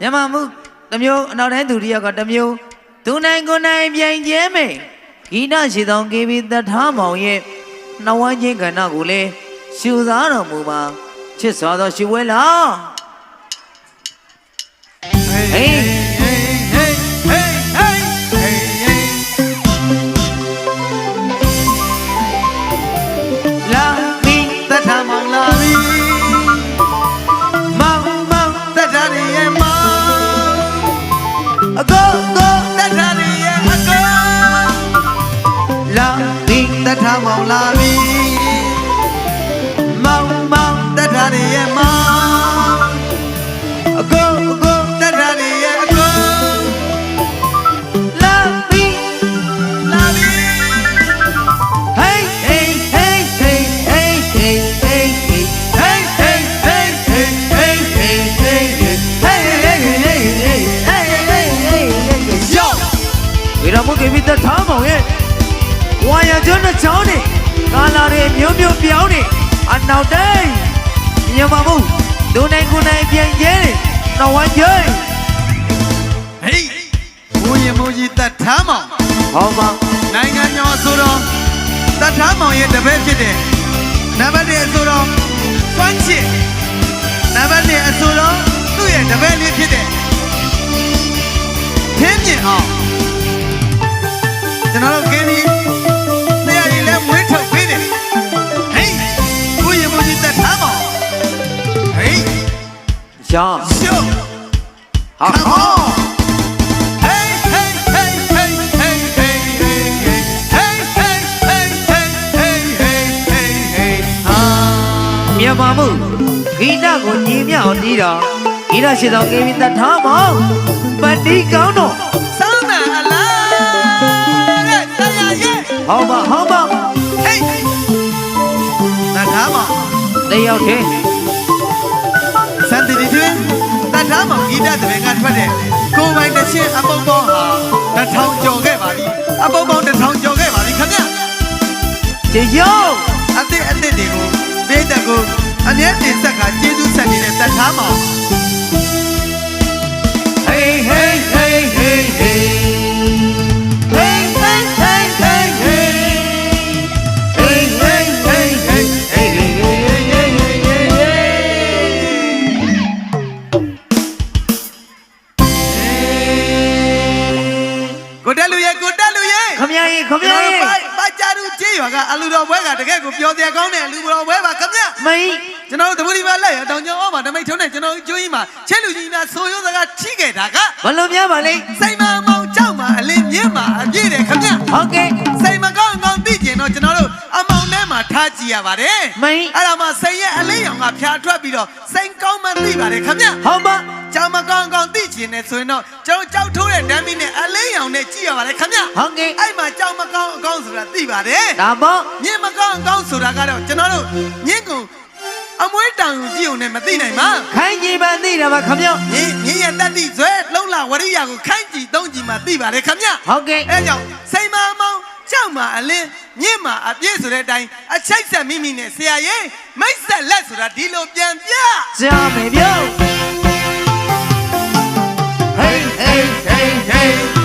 မြန်မာမှုတမျိုးအနောက်တိုင်းသူရိယကတမျိုးသူနိုင်ကိုနိုင်ပြိုင်ကျဲမယ်ဂိနရှိသောကေဘီတထာမောင်ရဲ့နှဝန်းချင်းကဏ္ဍကိုလည်းရှူစားတော်မူပါချစ်စွာသောရှူဝဲလားဟေး လာဒီတထမောင်လာပြီမောင်မောင်တထရဲ့မောင် နောက်တိုင်းမြန်မာမှုဒုနိုင်ကိုနိုင်ပြန်ကျဲနေတော်ဝမ်းကျဲဟေးဘုရင်မူကြီးတတ်ထမ်းမောင်ဟောပါနိုင်ငံကျော်ဆိုတော့တတ်ထမ်းမောင်ရဲ့တပည့်ဖြစ်တယ်နံပါတ်1အဆိုတော့စွမ်းချစ်နံပါတ်2အဆိုတော့သူ့ရဲ့တပည့်လေးဖြစ်တယ် အောင်တီးတော်ဂိတရှိတော်ကေဗီတထားမောင်ပတိကောင်းတော် Sound man alive! Yeah, yeah, yeah. ဟောပါဟောပါ Hey! တထားမောင်တယောက်တည်းစံတီတီတွင်တထားမောင်ဂီတတဲ့ကထွက်တဲ့ကိုယ်ပိုင်တစ်ချင်းအပုပ်ပေါင်းဟာတစ်ထောင်ကျော်ခဲ့ပါပြီအပုပ်ပေါင်းတစ်ထောင်ကျော်ခဲ့ပါပြီခင်ဗျကျေယော ရဲ့ခမရရင်ခမရရင်ပါကြရူကျေးရွာကအလူတော်ဘွဲကတကယ်ကိုပျော်စရာကောင်းတဲ့အလူတော်ဘွဲပါခင်ဗျမင်းကျွန်တော်တို့တပူဒီပါလက်ရတောင်ကျောင်းအောင်မှာဓမိတ်ထုံးနဲ့ကျွန်တော်တို့ကျွေးမှာချဲလူကြီးများဆိုရိုးစကားထိခဲ့တာကဘလို့များပါလဲစိတ်မမောင်ကြောက်မှာအလင်းမြင့်မှာအပြည့်တယ်ခင်ဗျဟုတ်ကဲ့စိတ်မကော ကြည့်ရပါတယ်မင်းအဲ့ဒါမှစိတ်ရဲ့အလင်းရောင်ကဖြာထွက်ပြီးတော့စိတ်ကောင်းမှသိပါတယ်ခင်ဗျဟောပါကြောင်မကောင်းကောင်းသိကျင်နေဆိုရင်တော့ကျွန်တော်ကြောက်ထိုးတဲ့ဓာတ်မီနဲ့အလင်းရောင်နဲ့ကြည့်ရပါတယ်ခင်ဗျဟုတ်ကဲ့အဲ့မှာကြောင်မကောင်းအကောင်းဆိုတာသိပါတယ်ဒါပေါ့မြင့်မကောင်းအကောင်းဆိုတာကတော့ကျွန်တော်တို့မြင့်ကုန်အမွေးတောင်ကိုကြည့်ုံနဲ့မသိနိုင်ပါခိုင်းကြီးပန်းသိတယ်ပါခမရမြင့်မြင့်ရဲ့တတ္တိဇွဲလုံလဝရိယကိုခိုင်းကြည့်သုံးကြည့်မှသိပါတယ်ခင်ဗျဟုတ်ကဲ့အဲကြောင့်စိတ်မမောင်းကြောက်မှာအလင်း မြင့်မှာအပြည့်ဆိုတဲ့အတိုင်းအချိတ်ဆက်မိမိနဲ့ဆရာရဲ့မိတ်ဆက်လက်ဆိုတာဒီလိုပြန်ပြကြာမယ်ပြော Hey hey hey hey Hey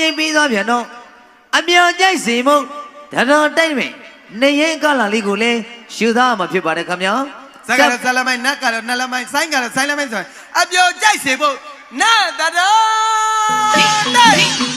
ချင်းပြီးသွားပြန်တော့အမြော်ကြိုက်စီမှုတတော်တိုက်မယ်နေရင်ကလာလေးကိုလည်းရှူသားမှာဖြစ်ပါတယ်ခင်ဗျာဇက်ကတော့ဇက်လမိုင်းနတ်ကတော့နတ်လမိုင်းဆိုင်းကတော့ဆိုင်းလမိုင်းဆိုရင်အပျော်ကြိုက်စေဖို့နတ်တတော်တိုက်